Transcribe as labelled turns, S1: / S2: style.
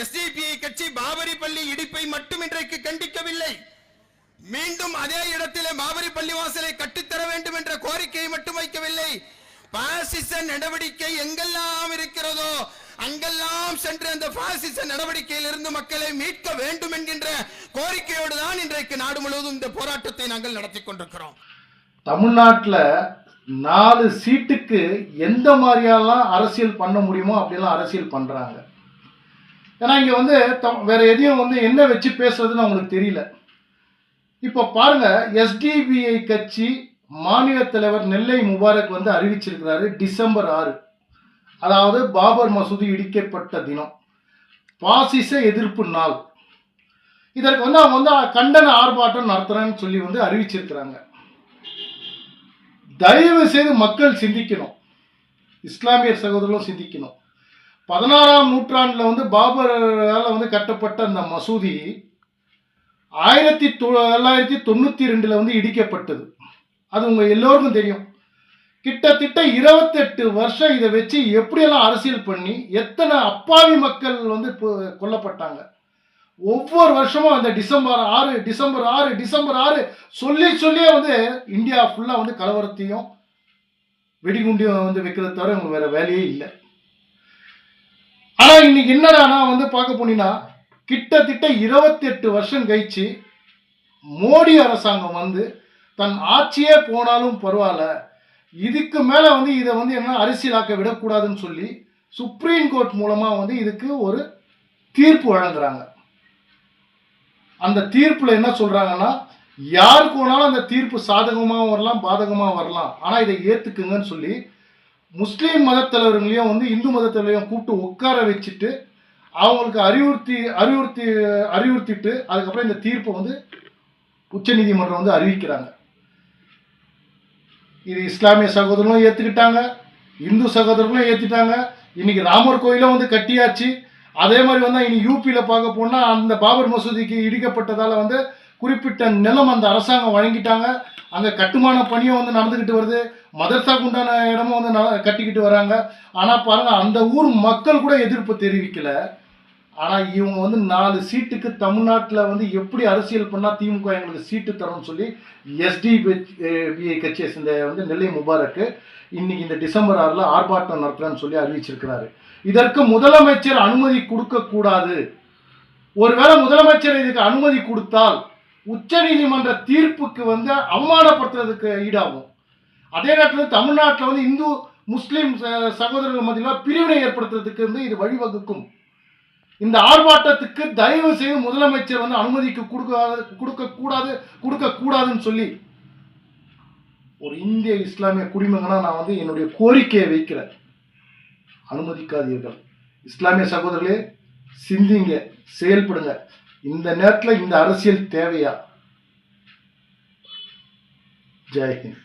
S1: SDPI கட்சி பாபரி பள்ளி இடிப்பை மட்டும் இன்றைக்கு கண்டிக்கவில்லை. மீண்டும் அதே இடத்திலே பாபரி பள்ளிவாசலை கட்டித்தர வேண்டும் என்ற கோரிக்கையை மட்டும் வைக்கவில்லை. பாசிச நடவடிக்கை எங்கெல்லாம் இருக்கிறதோ அங்கெல்லாம் சென்று அந்த பாசிச நடவடிக்கையில் இருந்து மக்களை மீட்க வேண்டும் என்கின்ற கோரிக்கையோடு தான் இன்றைக்கு நாடு முழுவதும் இந்த போராட்டத்தை நாங்கள் நடத்தி கொண்டிருக்கிறோம்.
S2: தமிழ்நாட்டில் நாலு சீட்டுக்கு எந்த மாதிரியெல்லாம் அரசியல் பண்ண முடியுமோ அப்படிலாம் அரசியல் பண்ணுறாங்க ஏன்னா இங்கே வந்து வேறு வேற எதையும் வந்து என்ன வச்சு பேசுறதுன்னு அவங்களுக்கு தெரியல. இப்போ பாருங்க எஸ்டிபிஐ கட்சி மாநில தலைவர் நெல்லை முபாரக் வந்து அறிவிச்சிருக்கிறாரு டிசம்பர் ஆறு. அதாவது பாபர் மசூதி இடிக்கப்பட்ட தினம். பாசிச எதிர்ப்பு நாள். இதற்கு வந்து அவங்க வந்து கண்டன ஆர்ப்பாட்டம் நடத்துறேன்னு சொல்லி வந்து அறிவிச்சிருக்கிறாங்க. தயவு செய்து மக்கள் சிந்திக்கணும். இஸ்லாமிய சகோதரர்களும் சிந்திக்கணும். பதினாறாம் நூற்றாண்டில் வந்து பாபரால் வந்து கட்டப்பட்ட அந்த மசூதி ஆயிரத்தி தொள்ளாயிரத்தி தொண்ணூற்றி ரெண்டில் வந்து இடிக்கப்பட்டது. அது உங்கள் எல்லோருக்கும் தெரியும். கிட்டத்தட்ட இருபத்தெட்டு வருஷம் இதை வச்சு எப்படியெல்லாம் அரசியல் பண்ணி எத்தனை அப்பாவி மக்கள் வந்து இப்போ- கொல்லப்பட்டாங்க. ஒவ்வொரு வருஷமும் அந்த டிசம்பர் ஆறு டிசம்பர் ஆறு டிசம்பர் ஆறு சொல்லி சொல்லியே வந்து இந்தியா ஃபுல்லாக வந்து கலவரத்தையும் வெடிகுண்டியும் வந்து வைக்கிறத தவிர இவங்களுக்கு வேறு வேலையே இல்லை. ஆனால் இன்னைக்கு நான் வந்து பார்க்க போனீங்கன்னா கிட்டத்தட்ட இருபத்தெட்டு வருஷம் கழிச்சு மோடி அரசாங்கம் வந்து தன் ஆட்சியே போனாலும் பரவாயில்ல இதுக்கு மேலே வந்து இதை வந்து என்ன அரசியலாக்க விடக்கூடாதுன்னு சொல்லி சுப்ரீம் கோர்ட் மூலமாக வந்து இதுக்கு ஒரு தீர்ப்பு வழங்குறாங்க. அந்த தீர்ப்பில் என்ன சொல்கிறாங்கன்னா யாருக்கு வேணாலும் அந்த தீர்ப்பு சாதகமாகவும் வரலாம் பாதகமாக வரலாம். ஆனால் இதை ஏற்றுக்குங்கன்னு சொல்லி முஸ்லீம் மதத்தலைவர்களையும் வந்து இந்து மதத்தலைவரையும் கூப்பிட்டு உட்கார வச்சுட்டு அவங்களுக்கு அறிவுறுத்தி அறிவுறுத்தி அறிவுறுத்திட்டு அதுக்கப்புறம் இந்த தீர்ப்பை வந்து உச்சநீதிமன்றம் வந்து அறிவிக்கிறாங்க. இது இஸ்லாமிய சகோதரர்களும் ஏற்றுக்கிட்டாங்க இந்து சகோதரர்களும் ஏற்றிட்டாங்க இன்னைக்கு ராமர் கோயிலும் வந்து கட்டியாச்சு. அதே மாதிரி வந்து இனி யூபியில் பார்க்க போனால் அந்த பாபர் மசூதிக்கு இடிக்கப்பட்டதால் வந்து குறிப்பிட்ட நிலம் அந்த அரசாங்கம் வழங்கிட்டாங்க. அங்கே கட்டுமான பணியும் வந்து நடந்துக்கிட்டு வருது. மதர்சாக்கு உண்டான இடமும் வந்து ந- கட்டிக்கிட்டு வராங்க. ஆனால் பாருங்கள் அந்த ஊர் மக்கள் கூட எதிர்ப்பு தெரிவிக்கல. ஆனால் இவங்க வந்து நாலு சீட்டுக்கு தமிழ்நாட்டில் வந்து எப்படி அரசியல் பண்ணால் திமுக எங்களுக்கு சீட்டு தரும்னு சொல்லி எஸ்டிபிஐ கட்சியை சேர்ந்த வந்து நெல்லை முபாரக்கு இன்னைக்கு இந்த டிசம்பர் ஆறில் ஆர்ப்பாட்டம் நடத்துறேன்னு சொல்லி அறிவிச்சிருக்கிறாரு. இதற்கு முதலமைச்சர் அனுமதி கொடுக்கக்கூடாது. ஒருவேளை முதலமைச்சர் இதுக்கு அனுமதி கொடுத்தால் உச்சநீதிமன்ற தீர்ப்புக்கு வந்து அவமானப்படுத்துறதுக்கு ஈடாகும். அதே நேரத்தில் தமிழ்நாட்டில் வந்து இந்து முஸ்லீம் ச- சகோதரர்கள் மத்தியில் பிரிவினை ஏற்படுத்துறதுக்கு வந்து இது வழிவகுக்கும். இந்த ஆர்ப்பாட்டத்துக்கு தயவு செய்து முதலமைச்சர் வந்து அனுமதிக்கு கொடுக்க கொடுக்க கூடாது கொடுக்க கூடாதுன்னு சொல்லி ஒரு இந்திய இஸ்லாமிய குடிமகனா நான் வந்து என்னுடைய கோரிக்கையை வைக்கிறேன். அனுமதிக்காதீர்கள். இஸ்லாமிய சகோதரர்களே சிந்திங்க செயல்படுங்க. இந்த நேரத்தில் இந்த அரசியல் தேவையா? ஜெய்ஹிந்த்